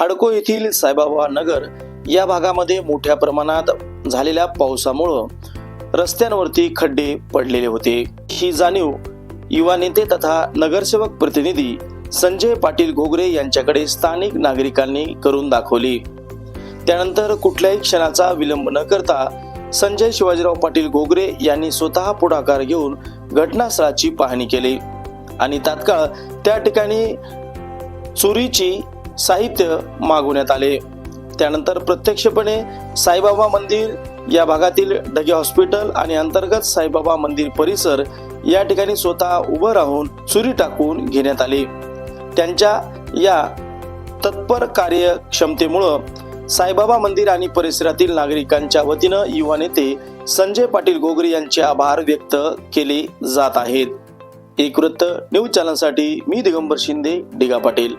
हाडको येथील साईबाबा नगर या भागामध्ये मोठ्या प्रमाणात झालेल्या पावसामुळं रस्त्यांवरती खड्डे पडलेले होते. ही जाणीव युवा नेते तथा नगरसेवक प्रतिनिधी संजय पाटील घोगरे यांच्याकडे स्थानिक नागरिकांनी करून दाखवली. त्यानंतर कुठल्याही क्षणाचा विलंब न करता संजय शिवाजीराव पाटील घोगरे यांनी स्वतः पुढाकार घेऊन घटनास्थळाची पाहणी केली. आणि तात्काळ त्या ठिकाणी चोरीची साहित्य मागवण्यात आले. त्यानंतर प्रत्यक्षपणे साईबाबा मंदिर या भागातील ढगे हॉस्पिटल आणि अंतर्गत साईबाबा मंदिर परिसर या ठिकाणी स्वतः उभं राहून चुरी टाकून घेण्यात आली. त्यांच्या या तत्पर कार्यक्षमतेमुळं साईबाबा मंदिर आणि परिसरातील नागरिकांच्या वतीनं युवा नेते संजय पाटील गोगरे यांचे आभार व्यक्त केले जात आहेत. एक वृत्त न्यूज चॅनलसाठी मी दिगंबर शिंदे डिगा पाटील.